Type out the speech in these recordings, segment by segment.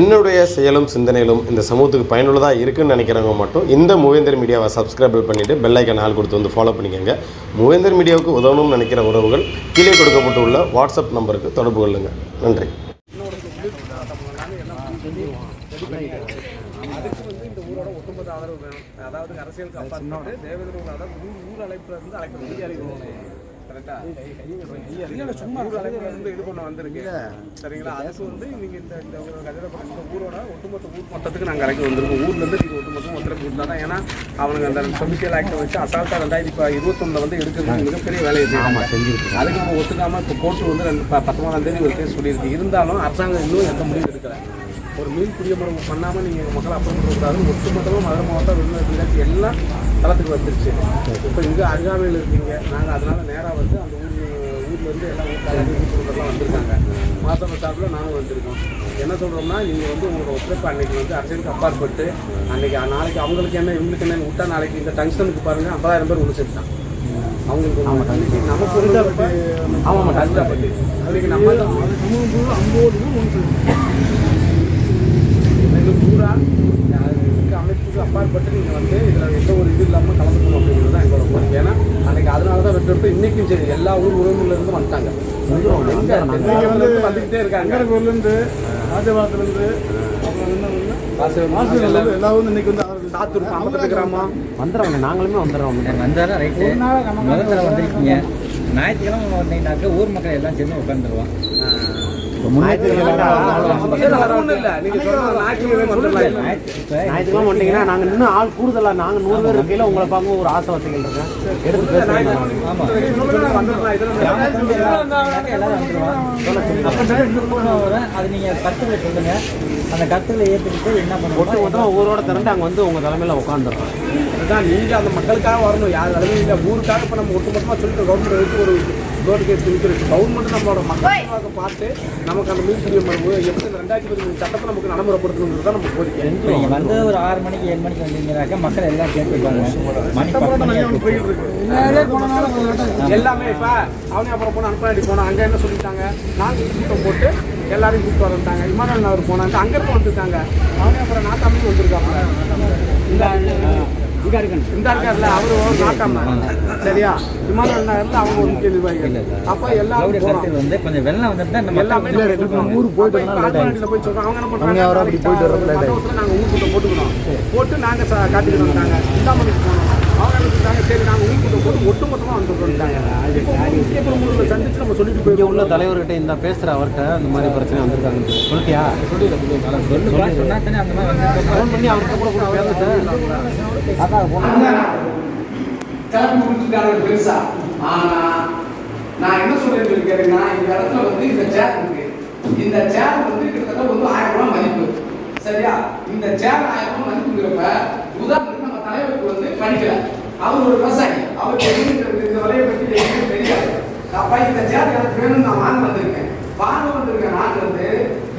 என்னுடைய செயலும் சிந்தனையிலும் இந்த சமூகத்துக்கு பயனுள்ளதாக இருக்குன்னு நினைக்கிறவங்க மட்டும் இந்த மூவேந்தர் மீடியாவை சப்ஸ்கிரைப் பண்ணிவிட்டு பெல்லைக்கன் ஆள் கொடுத்து வந்து ஃபாலோ பண்ணிக்கோங்க. மூவேந்தர் மீடியாவுக்கு உதவணும்னு நினைக்கிற உறவுகள் கீழே கொடுக்கப்பட்டுள்ள வாட்ஸ்அப் நம்பருக்கு தொடர்பு கொள்ளுங்கள் நன்றி. அதுக்கு வந்து இந்த ஊரோட ஒட்டுமொத்த ஆதரவு வேணும். அதாவது அரசியல் காப்பாற்றினோட தேவேந்திர ஊர் ஊர் அழைப்புல இருந்து அழைக்க முடியாது இல்ல சும்மா இருந்து இது பண்ண வந்திருக்கு சரிங்களா? அதுக்கு வந்து நீங்க இந்த ஊரோட ஒட்டுமொத்த ஊர் மட்டத்துக்கு நாங்க அழைக்க வந்திருக்கோம். ஊர்ல இருந்து நீங்க ஒட்டுமொத்த மொத்தம் கூட்டா தான். ஏன்னா அவனுங்க அந்த சொபிஷியல் ஆக்டை வச்சு அசால்ட்டா ரெண்டாயிரத்தி இப்போ இருபத்தொன்னுல வந்து எடுக்கிறது மிகப்பெரிய வேலையை செய்யறாங்க. அதுக்கு நம்ம ஒத்துக்காம இப்போ கோர்ட்டு வந்து ரெண்டு பத்தொன்பதாம் தேதி ஒரு கேஸ் சொல்லியிருக்கு. இருந்தாலும் அரசாங்கம் இன்னும் எந்த முடிவு எடுக்கல. ஒரு மீன் குடியமரம் பண்ணாமல் நீங்கள் மக்களை அப்புறம் பண்ணக்கூடாது ஒட்டுமொத்தமாக மதுரை மாவட்டம் வெளிநாட்டு எல்லாம் தளத்துக்கு வந்துருச்சு. இப்போ இங்கே அருகாமையில் இருக்கீங்க. நாங்கள் அதனால நேராக வந்து அந்த ஊர் ஊர்லேருந்து எல்லாம் ஊர்க்காரங்க ஊர்லாம் வந்திருக்காங்க. மாதம் சார்பில் நானும் வந்திருக்கோம். என்ன சொல்கிறோம்னா நீங்கள் வந்து உங்களோட ஒத்துழைப்பு அன்னைக்கு வந்து அரசியலுக்கு அப்பாற்பட்டு அன்னைக்கு நாளைக்கு அவங்களுக்கு என்ன இவங்களுக்கு என்ன விட்டா நாளைக்கு இந்த டங்ஸ்டனுக்கு பாருங்கள் ஐம்பதாயிரம் பேர் சேர்த்தான் அவங்களுக்கு ஒண்ணு. அன்னைக்கு நமக்கு ஒரு ஆமாம் டங்ஸ்டாப்பட்டி அன்னைக்கு நம்ம ஐம்பது பூரா இதுக்கு அப்பாற்பட்டு நீங்கள் வந்து இதில் எந்த ஒரு இது இல்லாமல் கலந்துக்கணும் அப்படிங்கிறது தான் எங்களோட கோரிக்கை. ஏன்னா அன்னைக்கு அதனால தான் வெற்றி இன்னைக்கும் சரி எல்லா ஊர் உறவுல இருந்து வந்துட்டாங்க. எங்க இருந்து வந்துக்கிட்டே இருக்காங்க. இருந்து ராஜபாத்திலிருந்து வந்து ஞாயிற்றுக்கிழமை வந்தீங்கன்னாக்க ஊர் மக்கள் எல்லாம் சேர்ந்து உட்காந்துருவோம் ஞாயிற்றுக்கிழமை வந்துட்டீங்கன்னா நாங்கள் இன்னும் ஆள் கூடுதலாக நாங்கள் நூறு பேர் இருக்கையில் உங்களை பார்க்க ஒரு ஆசை வசதிகள் இருக்கேன் எடுத்து பேசுகிறேன் அது நீங்கள் கருத்துக்களை சொல்லுங்க அந்த கருத்துக்களை ஏற்றுக்கிட்டு என்ன பண்ணுவோம்? மொத்தமாக ஊரோட திரண்டு அங்கே வந்து உங்கள் தலைமையில் உட்காந்துருக்கோம் அதுதான் நீங்கள் அந்த மக்களுக்காக வரணும். யார் அளவு இல்லை ஊருக்காக இப்போ நம்ம ஒட்டுமொத்தமாக சொல்லிட்டு கவர்மெண்ட் எடுத்து ஒரு ரோடு கேஸ் நிற்கிறது கவர்மெண்ட் நம்மளோட மக்களுக்காக பார்த்து நமக்கு அந்த மீன் புரிய மரபு எப்படி இந்த ரெண்டாயிரத்தி பதிமூணு சட்டத்தை நமக்கு நடைமுறைப்படுத்தணுங்கிறது தான் நம்ம கோரிக்கை. வந்து ஒரு ஆறு மணிக்கு ஏழு மணிக்கு வந்தீங்கன்னாக்கா மக்கள் எல்லாம் ஆயிடுச்சு. எல்லாமே இப்போ அவனே அப்புறம் போன அனுப்பாடி போனோம் அங்கே என்ன சொல்லிட்டாங்க? நாங்கள் கூட்டம் போட்டு எல்லாரையும் கூப்பிட்டு வந்துட்டாங்க இமானுவல் நகர் போனாங்க அங்கே இருந்து வந்துட்டாங்க அவனே அப்புறம் நாட்டாமே வந்திருக்காங்க இந்த இந்த இருக்கார்ல அவரு ஒரு நாட்டாம. சரியா? இமானுவல் நகர்ல அவங்க ஒரு முக்கிய நிர்வாகிகள். அப்போ எல்லாரும் வந்து கொஞ்சம் வெள்ளம் வந்துட்டு எல்லாமே ஊருக்கு போயிட்டு போய் சொல்றோம். அவங்க என்ன பண்றாங்க? அவர் அப்படி போயிட்டு வர்றது late மண்டபத்துல நாங்க ஊருக்குள்ள போட்டுக்கணும் போட்டு நாங்க ச- காட்டிட்டு வந்தாங்க. இந்தாமணிக்கு போனோம். சொல்றாங்க சரி நாங்க ஊருக்குள்ள போட்டு ஒட்டு மொத்தமா வந்துட்டோம்ட்டாங்க இப்போ பிரமுகர்களை சந்திச்சு நம்ம சொல்லிட்டு இங்கே போயிருவோம் உள்ள தலைவர்கிட்ட இந்த பேசுகிற அவர்கிட்ட இந்த மாதிரி பிரச்சனை வந்திருக்காங்க சொல்லிட்டியா? சொல்லுப்பா சொன்னா தானே அந்த மாதிரி வந்து ஃபோன் பண்ணி அவர்கிட்ட கூட கூட பேசிட்டேன் பெருசா. நான் என்ன கேட்டீங்கன்னா இந்த இடத்துல வந்து இந்த சேர் இருக்கு. இந்த சேர் வந்து கிட்டத்தட்ட வந்து ஆயிரம் ரூபாய் மதிப்பு. சரியா? இந்த சேர் ஆயிரம் ரூபாய் மதிப்புங்கிறப்ப படிக்கல. அவர் ஒரு விவசாயி அவருக்கு இந்த- இந்த பற்றி எதுவும் தெரியாது. அப்ப இந்த சேர் எனக்கு வேணும்னு நான் வாங்க வந்திருக்கேன். வாங்க வந்திருக்கேன். நான் வந்து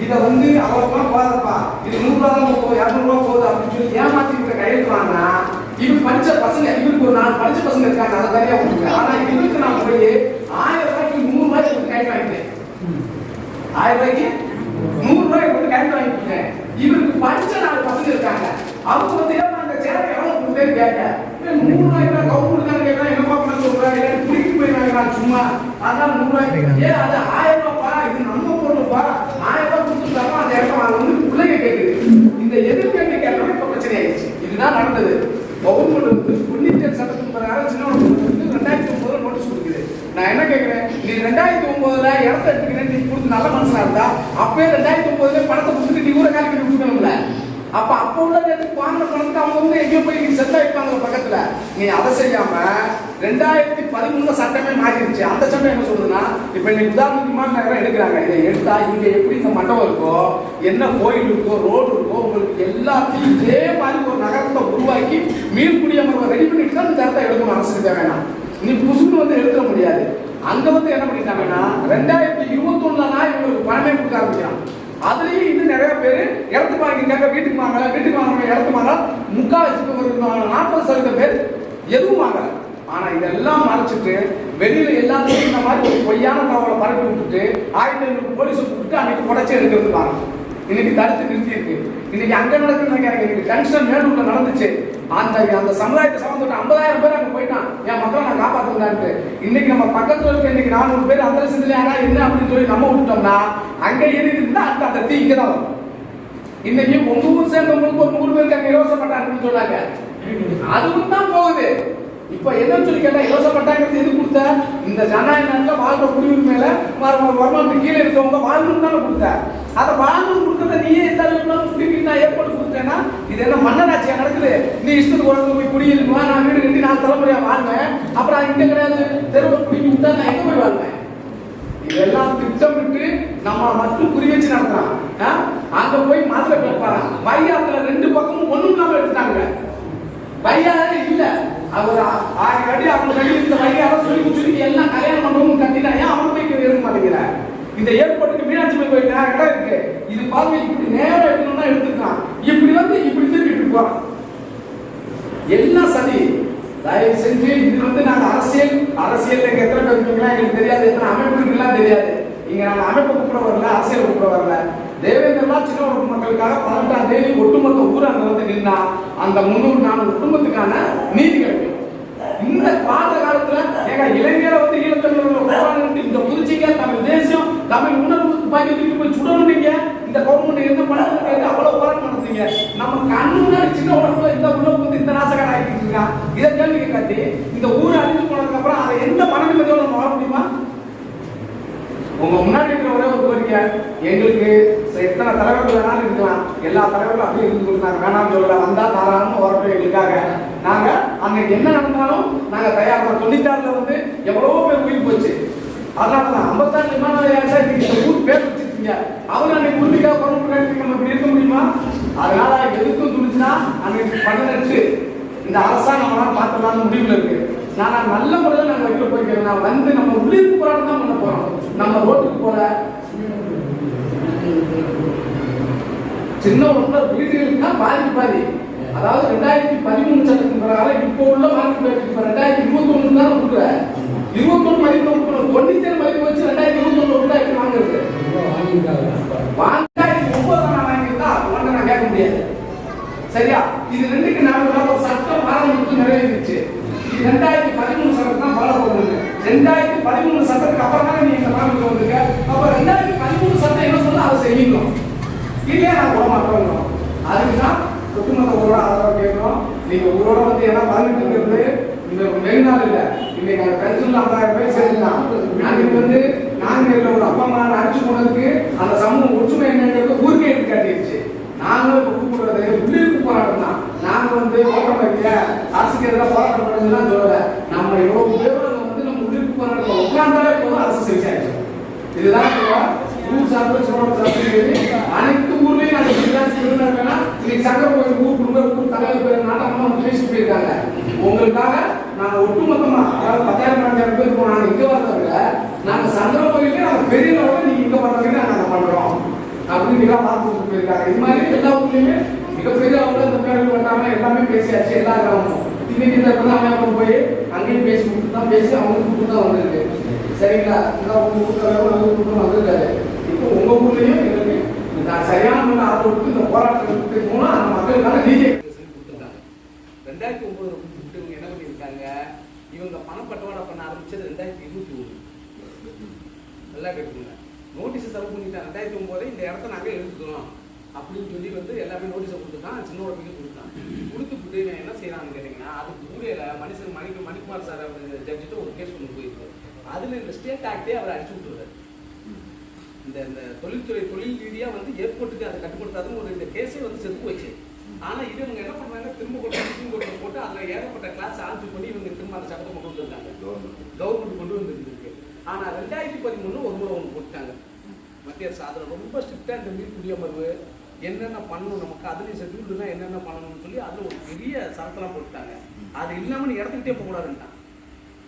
இதை வந்து அவ்வளோக்கெல்லாம் போதாதப்பா. இது நூறுரூவா தான் போகும் இரநூறுவா போகுது அப்படின்னு சொல்லி ஏமாத்திக்கிற கையெழுத்து வாங்கினா இது படிச்ச பசங்க இவருக்கு ஒரு நாலு படிச்ச பசங்க இருக்காங்க அதை தனியா விட்டுருங்க ஆனா இவருக்கு நான் போய் ஆயிரம் ரூபாய்க்கு நூறு ரூபாய்க்கு ஒரு கைட்டு வாங்கிட்டேன். ஆயிரம் ரூபாய்க்கு நூறு ரூபாய் ஒரு கைட்டு வாங்கிட்டேன். இவருக்கு படிச்ச நாலு பசங்க இருக்காங்க. அவங்க வந்து ஏன் அந்த சேரை எவ்வளவு கொடுத்தேன்னு கேட்க "ஏய், நூறு ரூபாய்க்கு தான் கவுண்ட் தான் கேட்கலாம் என்னப்பா பண்ண சொல்றேன் இல்லை குடிக்கு போயிருக்காங்க சும்மா அதான் நூறு ஏ அது ஆயிரம் ரூபாய்ப்பா இது நம்ம பொருள்ப்பா ஆயிரம் ரூபாய் கொடுத்துருந்தாலும் அந்த இடத்துல அது வந்து பிள்ளைங்க கேட்குது இந்த எதிர்ப்பு கேட்டோம் இப்போ பிரச்சனை ஆயிடுச்சு. இதுதான் நடந்தது. கவர்மெண்ட் வந்து பொன்னியின் சட்டத்தின் பிரகாரம் சின்ன வந்து ரெண்டாயிரத்தி ஒன்பதுல நோட்டீஸ் கொடுக்குது. நான் என்ன கேட்குறேன் நீ ரெண்டாயிரத்தி ஒன்பதுல இடத்த எடுத்துக்கிறேன் நீ கொடுத்து நல்ல மனசாக இருந்தா அப்பவே ரெண்டாயிரத்தி ஒன்பதுல பணத்தை கொடுத்துட்டு நீ ஊரை காலிக்கிட்டு கொடுக்கணும்ல. அப்ப அப்ப உள்ள நேரத்துக்கு வாங்கின பணத்தை அவங்க வந்து எங்கேயோ போய் நீ செட் ஆயிப்பாங்க பக்கத்துல. நீ அதை செய்யாம ரெண்டாயிரத்தி பதிமூணு சட்டமே மாறிடுச்சு. அந்த சட்டம் என்ன சொல்றதுன்னா இப்ப இன்னைக்கு உதாரணத்துக்கு விமான நகரம் எடுக்கிறாங்க. இதை எடுத்தா இங்க எப்படி இந்த மண்டபம் இருக்கோ என்ன கோயில் இருக்கோ ரோடு இருக்கோ உங்களுக்கு எல்லாத்தையும் இதே மாதிரி ஒரு நகரத்தை உருவாக்கி மீன்குடிய அமர்வை ரெடி பண்ணிட்டு தான் இந்த இடத்த எடுக்கணும். அரசுக்கு தேவைன்னா. நீ புசுன்னு வந்து எடுத்துட முடியாது. அங்க வந்து என்ன பண்ணிட்டாங்கன்னா ரெண்டாயிரத்தி இருபத்தி ஒண்ணுலனா இவங்களுக்கு பணமே கொடுக்க ஆரம்பிக்கிறான் அதுலயும் இது நிறைய பேர் இருக்காங்க வீட்டுக்கு வாங்கல வீட்டுக்கு வாங்க இடத்துக்கு வாங்கல முக்கால் நாற்பது சதவீதம் பேர் எதுவும் வாங்கல. ஆனா இதெல்லாம் மறைச்சிட்டு வெளியில எல்லாத்தையும் இந்த மாதிரி ஒரு பொய்யான தகவலை பரப்பி விட்டுட்டு ஆயிரத்தி ஐநூறு போலீஸ் விட்டுட்டு அன்னைக்கு உடச்சே எடுக்கிறது பாருங்க. இன்னைக்கு தடுத்து நிறுத்தி இருக்கு இன்னைக்கு அங்க நடக்குது எனக்கு இன்னைக்கு டென்ஷன் மேலூர்ல நடந்துச்சு. அந்த அந்த சமுதாயத்தை சம்மந்தப்பட்ட ஐம்பதாயிரம் பேர் அங்க போயிட்டான். என் மக்களை நான் காப்பாத்துனான்ட்டு இன்னைக்கு நம்ம பக்கத்துல இருக்க இன்னைக்கு நானூறு பேர் அந்த சிந்தனை என்ன அப்படின்னு சொல்லி நம்ம விட்டோம்னா அங்க இருந்து அந்த அந்த தீ இங்க தான் வரும். இன்னைக்கு உங்க ஊர் சேர்ந்தவங்களுக்கு ஒரு நூறு பேருக்கு அங்க இலவச சொன்னாங்க. அதுவும் தான் போகுது. இப்ப என்னன்னு சொல்லி கேட்டா இலவச பட்டாங்கிறது எது கொடுத்த? இந்த ஜனநாயக நாட்டுல வாழ்ற குடியுரிமையில வருமானத்துக்கு கீழே இருக்கவங்க வாழணும் தானே கொடுத்த. அதை வாழணும் கொடுக்கறத நீயே எந்த அளவுக்கு நான் ஏற்பாடு கொடுத்தேன்னா இது என்ன மன்னராட்சியா நடக்குது? நீ இஷ்டத்துக்கு உடம்பு போய் குடியிருக்குமா நான் வீடு கட்டி நான் தலைமுறையா வாழ்வேன் அப்புறம் இங்க கிடையாது. தெருவில் குடிக்கி விட்டா நான் எங்க எல்லாம் திட்டமிட்டு நம்ம மட்டும் குறி வச்சு நடத்துறான். அங்க போய் மதுரை கேட்பாரான் வையாத்துல ரெண்டு பக்கமும் ஒண்ணும் இல்லாம எடுத்துட்டாங்க. வையாலே இல்ல. அவர் ஆயிரம் அடி அவங்க அடி இந்த வையால சொல்லி சொல்லி எல்லாம் கல்யாணம் பண்ணவும் கட்டினா ஏன் அவன் போய் இருக்க மாட்டேங்கிற இந்த ஏர்போர்ட்டுக்கு மீனாட்சி அம்மன் கோயில் நேரம் இடம் இருக்கு. இது பாருங்க இப்படி நேரம் எடுக்கணும்னா எடுத்துக்கலாம் இப்படி வந்து இப்படி திருப்பி போறான் எல்லாம் சரி தயவு செஞ்சு இது வந்து நாங்க அரசியல் அரசியல் எத்தனை பேர் எங்களுக்கு தெரியாது. எத்தனை அமைப்பு இருக்குலாம் தெரியாது. இங்க நாங்க அமைப்பு கூப்பிட வரல அரசியல் கூப்பிட வரல. தேவேந்திரலா சின்ன ஒரு மக்களுக்காக பதினெட்டாம் தேதி ஒட்டுமொத்த ஊர் அங்க வந்து நின்னா அந்த முன்னூறு நானூறு குடும்பத்துக்கான நீதி கிடைக்கும். இந்த பாத காலத்துல ஏங்க இளைஞரை வந்து ஈழத்தமிழர்கள் இந்த புதுச்சிங்க தமிழ் தேசியம் தமிழ் உணர்வு துப்பாக்கி தூக்கி போய் சுடணும் நீங்க இந்த கவர்மெண்ட் என்ன பணத்துக்கு கேட்டு அவ்வளவு போராட்டம் நடத்துறீங்க. நம்ம கண்ணு சின்ன உடம்புல இந்த உணவு வந்து இந்த நாசகராக ஆகிட்டு இருக்கான் இதை கேள்வி காட்டி இந்த ஊர் அழிஞ்சு போனதுக்கு அப்புறம் அதை எந்த மன நிம்மதியோட நம்ம வாழ முடியுமா உங்க முன்னாடி இருக்கிற ஒரே எங்களுக்கு எத்தனை தலைவர்கள் வேணாலும் இருக்கலாம். எல்லா தலைவர்களும் அப்படியே இருந்து கொடுத்தாங்க. வேணாம்னு சொல்லல. வந்தா தாராளமா வரட்டும் எங்களுக்காக. நாங்க அன்னைக்கு என்ன நடந்தாலும் நாங்க தயார் தொண்ணூத்தாறுல வந்து எவ்வளவோ பேர் உயிர் போச்சு. அதனாலதான் ஐம்பத்தாறு விமான நிலையம் இந்த ஊர் பேர் வச்சிருக்கீங்க. அவங்க அன்னைக்கு உறுதிக்காக குரல் நம்ம இப்படி இருக்க முடியுமா? அதனால எதுக்கும் துணிச்சுன்னா அன்னைக்கு பதினெட்டு இந்த அரசாங்கம் நம்மளால் பார்த்துடலாம்னு முடிவுல இருக்கு. நான் நல்ல முறையில் நாங்கள் வைக்க போய்க்கிறோம் நான் வந்து நம்ம உள்ளிருப்பு போராட்டம் தான் பண்ண போகிறோம் நம்ம ரோட்டுக்கு போகிற சின்ன உள்ள வீடுகளுக்கு பாதி பாதி. அதாவது ரெண்டாயிரத்தி பதிமூணு சட்டத்தின் பிரகாரம் இப்போ உள்ள மார்க்கெட் ரேட் இப்போ ரெண்டாயிரத்தி இருபத்தி ஒண்ணு தான் கொடுக்குற? இருபத்தொன்னு மதிப்பு கொடுக்கணும் தொண்ணூத்தேழு மதிப்பு வச்சு ரெண்டாயிரத்தி இருபத்தி ஒண்ணு ரெண்டாயிரத்தி வாங்குறது. வாங்காயிரத்தி ஒன்பது நான் வாங்கியிருந்தா? உடனே நான் கேட்க முடியாது. சரியா? இது ரெண்டுக்கு நாலு ஒரு சட்டம் பாராளுமன்றத்தில் நிறைவேறிச்சு. இது ரெண்டாயிரத்தி பதிமூணு சட்டம் தான் ஃபாலோ பண்ணுது ரெண்டாயிரத்தி பதிமூணு சட்டத்துக்கு அப்புறம் தான் நீங்க பாராளுமன்றம் வந்துருக்க? அப்ப ரெண்டாயிரத்தி பதிமூணு சட்டம் என்ன சொல்ல அதை செய்யணும். இல்லையா நான் போட மாட்டோம் அதுக்கு தான் ஒட்டுமொத்த ஊரோட ஆதரவு கேட்கிறோம் நீங்க ஊரோட வந்து ஏன்னா பதினெட்டுங்கிறது இந்த நெல் நாள் இல்ல இன்னைக்கு அந்த பென்ஷன்ல ஐம்பதாயிரம் பேர் சேர்ந்துலாம் அன்னைக்கு வந்து நாங்க ஒரு அப்பா அம்மா அடிச்சு போனதுக்கு அந்த சமூகம் ஒற்றுமை என்னங்கிறது ஊருக்கே எடுத்து காட்டிடுச்சு. நாங்களும் இப்ப கூப்பிடுறது உள்ளிருப்பு போராட்டம் தான். நாங்க வந்து ஓட்டம் வைக்க அரசுக்கு எதிராக போராட்டம் பண்ணுறதுலாம் சொல்லல. நம்ம எவ்வளவு பேர் வந்து நம்ம உள்ளிருப்பு போராட்டம் உட்கார்ந்தாலே போதும் அரசு செஞ்சாச்சு இதுதான் இப்போ ஊர் சார்பு சோழ சார்பு அனைத்து ஊர்லயும் நாங்க இப்படிதான் இருந்தாங்கன்னா இன்னைக்கு சங்கர கோயில் ஊர் குடும்ப ஊர் தலைவர் பேர் நாட்டமா பேசி போயிருக்காங்க. உங்களுக்காக நாங்க ஒட்டுமொத்தமா அதாவது பத்தாயிரம் பன்னெண்டாயிரம் பேர் போனாங்க நாங்க இங்க வர்றவங்க நாங்க சங்கர கோயிலே நாங்க பெரிய லெவலில் நீங்க இங்க வர்றவங்க நாங்க பண்றோம். அப்படின்னு நீங்க பார்த்து போயிருக்காங்க. இது மாதிரி எல்லா ஊர்லயுமே மிகப்பெரிய அளவுல இந்த பேர்கள் வந்தாங்க எல்லாமே பேசியாச்சு எல்லா கிராமமும். இன்னைக்கு இந்த பிரதாம போய் அங்கேயும் பேசி கொடுத்து தான் பேசி அவங்க கூப்பிட்டு தான் வந்திருக்கு. சரிங்களா? இந்த உங்க கூட்டம் கூட்டம் வந்திருக்காரு. இப்போ உங்க ஊர்லயும் எங்களுக்கு நான் சரியான முறையில் இந்த போராட்டத்துக்கு போனா அந்த மக்களுக்கான நீதி ரெண்டாயிரத்தி ஒன்பது கூப்பிட்டு இவங்க என்ன பண்ணியிருக்காங்க? இவங்க பணப்பட்டுவாடா பண்ண ஆரம்பிச்சது ரெண்டாயிரத்தி இருபத்தி ஒன்று. நல்லா கேட்டுக்கோங்க. நோட்டீஸ் செலவு பண்ணிட்டாங்க. ரெண்டாயிரத்தி ஒன்பதுல இந்த இடத்த நாங்கள் எடுத்துக்கிறோம். அப்படின்னு சொல்லி வந்து எல்லாமே நோட்டீஸை கொடுத்துட்டான். சின்ன உடம்புக்கு கொடுத்தான். கொடுத்துட்டு நான் என்ன செய்யறான்னு கேட்டீங்கன்னா அதுக்கு ஊழியல மனுஷன் மணிக்கு மணிக்குமார் சார் அவர் ஜட்ஜிட்ட ஒரு கேஸ் கொண்டு போயிருக்கு. அதுல இந்த ஸ்டேட் ஆக்டே அவர் அடிச்சு விட்டுருவாரு இந்த இந்த தொழில்துறை தொழில் ரீதியா வந்து ஏர்போர்ட்டுக்கு அதை கட்டுப்படுத்தாதுன்னு ஒரு இந்த கேஸே வந்து செத்து போச்சு ஆனா இது இவங்க என்ன பண்றாங்க? திரும்ப கொண்டு சுப்ரீம் கோர்ட்ல போட்டு அதுல ஏகப்பட்ட கிளாஸ் ஆல்ட்ரு பண்ணி இவங்க திரும்ப அந்த சட்டத்தை கொண்டு வந்திருக்காங்க. கவர்மெண்ட் கொண்டு வந்திருக்கு ஆனா ரெண்டாயிரத்தி பதிமூணு ஒரு முறை ஒன்று போட்டாங்க மத்திய அரசு அதில் ரொம்ப ஸ்ட்ரிக்டாக இந்த மீன் குடியமர்வு என்னென்ன பண்ணணும் நமக்கு அதுலேயும் ஷெட்யூல்டுனா என்னென்ன பண்ணணும்னு சொல்லி அதில் ஒரு பெரிய சரத்தெல்லாம் போட்டுட்டாங்க. அது இல்லாமல் நீ இடத்துக்கிட்டே போகக்கூடாதுன்ட்டான்.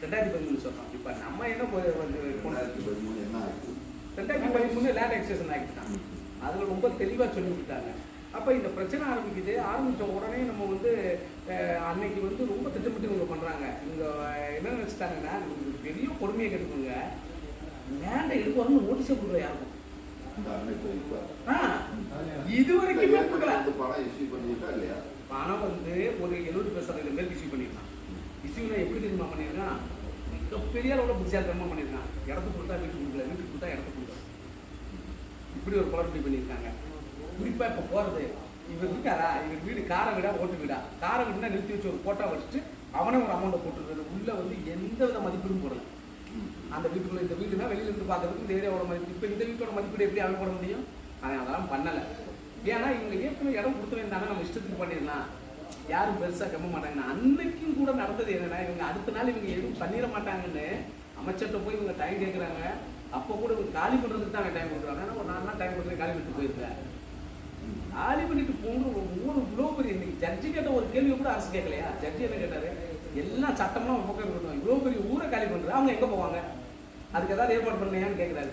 ரெண்டாயிரத்தி பதிமூணு சொல்றோம் இப்போ நம்ம என்ன போய் வந்து ரெண்டாயிரத்தி பதிமூணு லேண்ட் எக்ஸேஷன் ஆக்ட் தான் அதில் ரொம்ப தெளிவாக சொல்லி கொடுத்தாங்க. அப்போ இந்த பிரச்சனை ஆரம்பிக்குது. ஆரம்பித்த உடனே நம்ம வந்து அன்னைக்கு வந்து ரொம்ப திட்டமிட்டு இவங்க பண்ணுறாங்க இவங்க என்ன நினச்சிட்டாங்கன்னா பெரிய பொறுமையை கெடுக்குங்க. லேண்டை எடுக்கணும்னு நோட்டீஸே கொடுக்குற யாருக்கும். ஆ, இது வரைக்குமே கொடுக்கல. பணம் இல்லையா பணம் வந்து ஒரு எழுபது பெர்சன்ட் பேர் இஷ்யூ பண்ணியிருக்கான். இஷ்யூனா எப்படி தெரியுமா பண்ணியிருக்கான்? மிகப்பெரிய அளவில் புத்திசாலித்தனமாக பண்ணியிருக்கான். இடத்துக்கு கொடுத்தா வீட்டுக்கு கொடுக்கல வீட்டுக்கு கொடுத்தா இடத்துக்கு இப்படி ஒரு குளறுபடி பண்ணியிருக்காங்க. குறிப்பாக இப்போ போகிறது இவர் இருக்காரா? இவர் வீடு கார வீடா ஓட்டு வீடா? கார வீடுனா நிறுத்தி வச்சு ஒரு போட்டோ வச்சுட்டு அவனே ஒரு அமௌண்ட்டை போட்டுருக்காரு உள்ளே வந்து எந்த வித மதிப்பீடும் போடல. அந்த வீட்டுக்குள்ள இந்த வீடுனா வெளியில இருந்து பார்க்கறதுக்கு இந்த ஏரியாவோட மதிப்பு. இப்போ இந்த வீட்டோட மதிப்பீடு எப்படி அவன் போட முடியும்? அவன் அதெல்லாம் பண்ணலை. ஏன்னா இவங்க ஏற்கனவே இடம் கொடுத்து வேண்டாங்க நம்ம இஷ்டத்துக்கு பண்ணிடலாம். யாரும் பெருசாக கம்ப மாட்டாங்க அன்னைக்கும் கூட நடந்தது என்னன்னா இவங்க அடுத்த நாள் இவங்க எதுவும் பண்ணிட மாட்டாங்கன்னு அமைச்சர்கிட்ட போய் இவங்க டைம் கேட்குறாங்க அப்போ கூட இவங்க காலி பண்ணுறதுக்கு தான் டைம் கொடுக்குறாங்க. ஏன்னா ஒரு நாலு நாள் டைம் கொடுத்து காலி பண்ணிட்டு போயிருக்கேன் காலி பண்ணிட்டு போகணும் ஒரு மூணு இவ்வளோ பெரிய இன்னைக்கு ஜட்ஜி கேட்ட ஒரு கேள்வி கூட அரசு கேட்கலையா? ஜட்ஜி என்ன கேட்டாரு? எல்லா சட்டம்லாம் ஒரு பக்கம் இருக்கட்டும் இவ்வளோ பெரிய ஊரை காலி பண்ணுறது அவங்க எங்கே போவாங்க? அதுக்கு ஏதாவது ஏற்பாடு பண்ணலையான்னு கேட்குறாரு.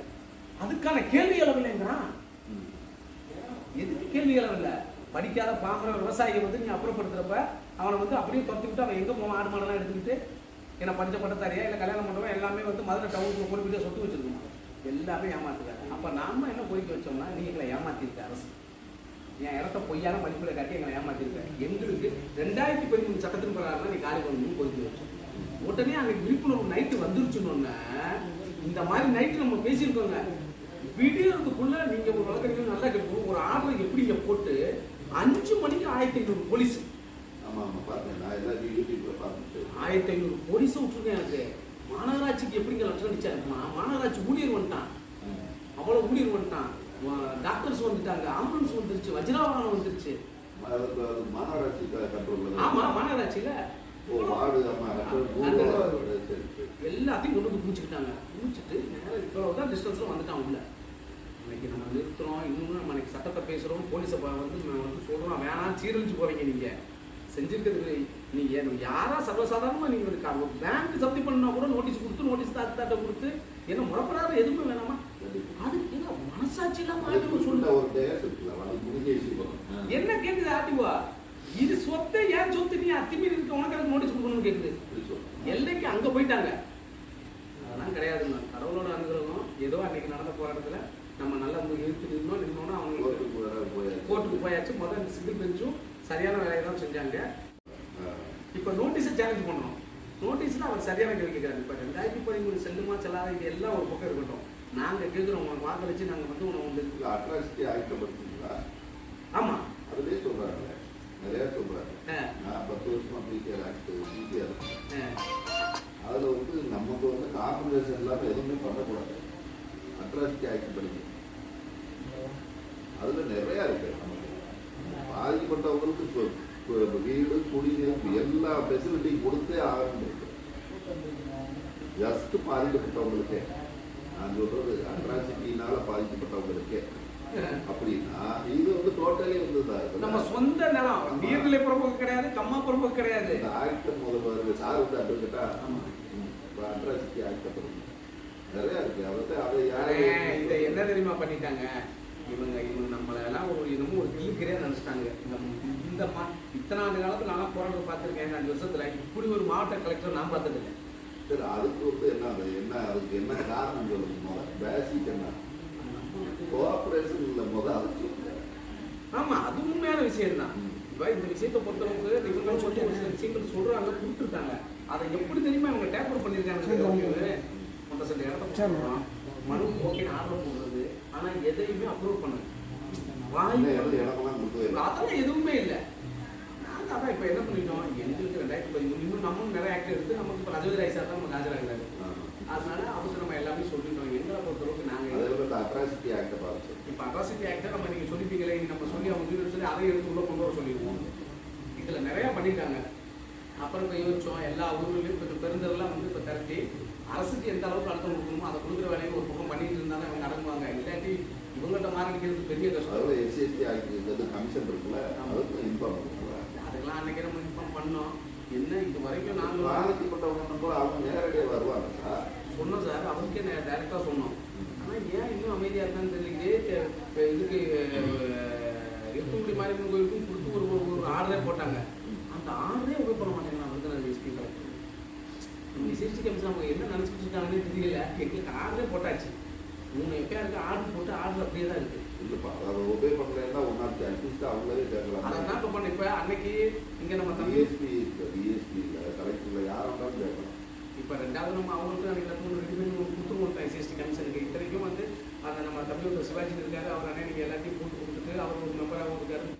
அதுக்கான கேள்வி அளவில்லைங்கிறான் எதுக்கு கேள்வி இல்லை படிக்காத பாம்புற விவசாயியை வந்து நீ அப்புறப்படுத்துறப்ப அவனை வந்து அப்படியே துரத்தி விட்டு அவன் எங்கே போவான்? ஆடு மாடெல்லாம் எடுத்துக்கிட்டு என்ன படித்த பட்டத்தாரியா இல்லை கல்யாணம் பண்ணுறவன் எல்லாமே வந்து மதுரை டவுனுக்கு குறிப்பிட்ட சொத்து வச்சிருக்கோம் எல்லாமே ஏமாத்துறாரு. அப்போ நாம என்ன கோரிக்கை வச்சோம்னா நீ எங்களை ஏமாத்திருக்க அரசு. என் இடத்த பொய்யான மதிப்பில் காட்டி எங்களை ஏமாத்திருக்க. எங்களுக்கு ரெண்டாயிரத்தி பதிமூணு சட்டத்தின் பிரகாரம் நீ காலி பண்ணணும்னு கோரிக்கை வச்சோம். உடனே அன்னைக்கு விழிப்புணர்வு நைட்டு வந்துருச்சுன்னு இந்த மாதிரி நைட்டு நம்ம பேசியிருக்கோங்க. விடியறதுக்குள்ள நீங்க ஒரு வழக்கறிஞர் நல்லா கேட்கணும். ஒரு ஆர்டர் எப்படி இங்க போட்டு அஞ்சு மணிக்கு ஆயிரத்தி ஐநூறு போலீஸ். ஆமா ஆமா பார்த்தேன் நான் எல்லாத்தையும் யூடியூப்ல பார்த்துட்டு. ஆயிரத்தி ஐநூறு போலீஸை விட்டுருக்கேன் எனக்கு. மாநகராட்சிக்கு எப்படிங்க லட்சம் அடிச்சாருமா மாநகராட்சி ஊழியர் வந்துட்டான். அவ்வளவு ஊழியர் வந்துட்டான். டாக்டர்ஸ் வந்துட்டாங்க. ஆம்புலன்ஸ் வந்துருச்சு. வஜ்ராவாகனம் வந்துருச்சு. மாநகராட்சி ஆமா மாநகராட்சியில. எல்லாத்தையும் கொண்டு வந்து குடிச்சுக்கிட்டாங்க. குடிச்சிட்டு நேரம் இப்போ தான் டிஸ்டன்ஸில் வந்துட்டான் உள்ள. இன்னைக்கு நம்ம நிறுத்துறோம். இன்னும் நம்ம இன்னைக்கு சட்டத்தை பேசுகிறோம் போலீஸை வந்து நான் வந்து சொல்கிறோம் வேணாம் சீரழிச்சு போவீங்க நீங்கள் செஞ்சிருக்கிறது நீங்கள் யாரா சர்வசாதாரணமாக நீங்கள் இருக்கா ஒரு பேங்க் ஜப்தி பண்ணா கூட நோட்டீஸ் கொடுத்து நோட்டீஸ் தாக்கு தாட்ட கொடுத்து என்ன முறப்படாத எதுவுமே வேணாமா? அது என்ன மனசாட்சி இல்லாமல் ஆர்டிஓ சொல்ல என்ன கேட்குது ஆர்டிஓ? இது சொத்தை ஏன் சொத்து? நீ அத்துமீறி இருக்க உனக்கு அதுக்கு நோட்டீஸ் கொடுக்கணும்னு கேட்குது எல்லைக்கு அங்க போயிட்டாங்க. அதெல்லாம் கிடையாதுங்க கடவுளோட அனுகிரகம். ஏதோ அன்னைக்கு நடந்த போராட்டத்துல நம்ம நல்லா இழுத்து நின்னோம் நின்னோன்னா அவங்க கோர்ட்டுக்கு போயாச்சு. முதல்ல சிங்கிள் பெஞ்சும் சரியான வேலையை தான் செஞ்சாங்க. இப்போ நோட்டீஸை சேலஞ்ச் பண்ணணும். நோட்டீஸ்ல அவர் சரியான கேள்வி கேட்குறாரு. இப்போ ரெண்டாயிரத்தி பதிமூணு செல்லுமா செல்லாத இது எல்லாம் ஒரு பக்கம் இருக்கட்டும். நாங்க கேட்குறோம் உனக்கு வாக்களிச்சு நாங்க வந்து உனக்கு வந்து அட்ராசிட்டி ஆக்ட படுத்தீங்களா ஆமா. அதுலயே சொல்றாங்க. நிறைய சொல்றாங்க. ஆ, நான் பத்து வருஷமா பிடிஆர் ஆக்ட் பிடிஆர் ஆ. அதுல வந்து நமக்கு வந்து காம்பன்சேஷன் இல்லாம எதுவுமே பண்ணக்கூடாது. அட்ராசிட்டி ஆக்ட் படிக்க அதுல நிறைய இருக்கு. நமக்கு பாதிக்கப்பட்டவங்களுக்கு சொ- சொ- வீடு குடிநீர் எல்லா ஃபெசிலிட்டியும் கொடுத்தே இருக்கு ஜஸ்ட் பாதிக்கப்பட்டவங்களுக்கே. நான் சொல்றது அட்ராசிட்டினால பாதிக்கப்பட்டவங்களுக்கே. அப்படின்னா இது வந்து டோட்டலி வந்து நம்ம சொந்த நிலம் நீர்நிலை பிறப்புக்கு கிடையாது கம்மா பிறப்புக்கு கிடையாது. இந்த ஆக்ட் முதல்வர் சார் வந்து அட்வொகேட்டா அட்ராசிட்டி ஆக்ட் பண்ணுங்க நிறைய இருக்கு. அதை அதை யாரும் இதை என்ன தெரியுமா பண்ணிட்டாங்க? இவங்க இவங்க நம்மள எல்லாம் ஒரு என்னமோ ஒரு கீழ்கிரே நினைச்சிட்டாங்க. இந்த இந்த இத்தனை ஆண்டு காலத்துல நான் போராட்டம் பார்த்துருக்கேன். அஞ்சு வருஷத்துல இப்படி ஒரு மாவட்ட கலெக்டர் நான் பார்த்ததில்லை. சரி அதுக்கு வந்து என்ன அது? என்ன அதுக்கு என்ன காரணம் சொல்லுங்க முதல்ல. பேசிக் என்ன? கோஆபரேஷன் இல்லை முதல் அது சொல்லுங்க. ஆமா அது உண்மையான விஷயம் தான் ம். இப்போ இந்த விஷயத்தை பொறுத்தளவுக்கு இவங்க சொல்லி ஒரு சில விஷயங்கள் சொல்றாங்க கொடுத்துருக்காங்க. அதை எப்படி தெரியுமா இவங்க டேப்பர் பண்ணியிருக்காங்க மொத்த சில இடத்த. மனு ஓகே ஆர்டர் போடுறது. ஆனா எதையுமே அப்ரூவ் பண்ணல. வாய் அதெல்லாம் எதுவுமே இல்லை. அதான் இப்போ என்ன பண்ணிட்டோம்? எங்களுக்கு ரெண்டாயிரத்தி பதிமூணு இன்னும் நம்மளும் நிறைய ஆக்ட் எடுத்து நமக்கு இப்போ ரஜவதி ராய் சார் தான் நமக்கு ஆஜராகிறாரு அதனால அவருக்கு நம்ம எல்லாமே சொல்லிட்டோம். எங்களை பொறுத்தளவுக்கு நாங்கள் அட்ராசிட்டி ஆக்டை பார்த்து இப்போ அட்ராசிட்டி ஆக்டை நம்ம நீங்கள் சொல்லிப்பீங்களே நம்ம சொல்லி அவங்க வீடு சொல்லி அதை எடுத்து உள்ள கொண்டு வர சொல்லிடுவோம். இதில் நிறையா பண்ணிட்டாங்க. அப்புறம் இப்போ யோசிச்சோம் எல்லா ஊர்லேயும் இப்போ பெருந்தரெல்லாம் வந்து இப்போ திரட்டி அரசுக்கு எந்த அளவுக்கு அழுத்தம் கொடுக்கணுமோ அதை கொடுக்குற வேலையை ஒரு பக்கம் பண்ணிட்டு இருந்தாலும் அவங்க அடங்குவாங்க இல்லாட்டி இவங்கள்ட்ட மாறடிக்கிறது பெரிய கஷ்டம். எஸ்சிஎஸ்டி ஆக்ட் கமிஷன் இருக்குல்ல அதுக்கு இன்ஃபார்ம் அதுக்கெல்லாம் அன்னைக்கு நம்ம இன்ஃபார்ம் பண்ணோம். என்ன இது வரைக்கும் நாங்கள் பாதிக்கப்பட்டவங்க கூட அவங்க நேரடியாக வருவாங்க சார். சொன்னோம் சார். அவருக்கே டைரெக்டாக சொன்னோம். ஆனால் ஏன் இன்னும் அமைதியாக இருக்கான்னு தெரியலையே. தெ- இதுக்கு இருக்கக்கூடிய மாதிரி கோயிலுக்கும் கொடுத்து ஒரு ஒரு- ஆர்டரே போட்டாங்க. அந்த ஆர்டரே உபயோக பண்ண மாட்டேங்கிறாங்க விருதுநகர் எஸ்பி இந்த சிசி கமிஷன் அவங்க என்ன நினச்சிட்டு இருக்காங்கன்னு தெரியல. எங்களுக்கு ஆர்டரே போட்டாச்சு. மூணு எஃப்ஐஆருக்கு ஆர்டர் போட்டு ஆர்டர் அப்படியே தான் இருக்கு. இல்லப்பா அதை ஒபே பண்ணலைன்னா ஒன்னாச்சு அட்லீஸ்ட் அவங்களே அதை கேட்கலாம் என்ன இப்ப அன்னைக்கு இங்க நம்ம டிஎஸ்பி இல்லை. கலெக்டர்ல வேணாலும் கேட்கலாம் இப்போ ரெண்டாவது நம்ம அவங்களுக்கு லட்சம் ரெண்டு பேரும் கொடுத்து கொடுத்தோம் எஸ்எஸ்டி கமிஷனுக்கு இத்தனைக்கும் வந்து அந்த நம்ம தம்பி ஒரு சிவாஜி இருக்காரு. அவர் அண்ணன் நீங்கள் எல்லாத்தையும் போட்டு கொடுத்துட்டு அவர் ஒரு மெம்பராகவும் இருக்காரு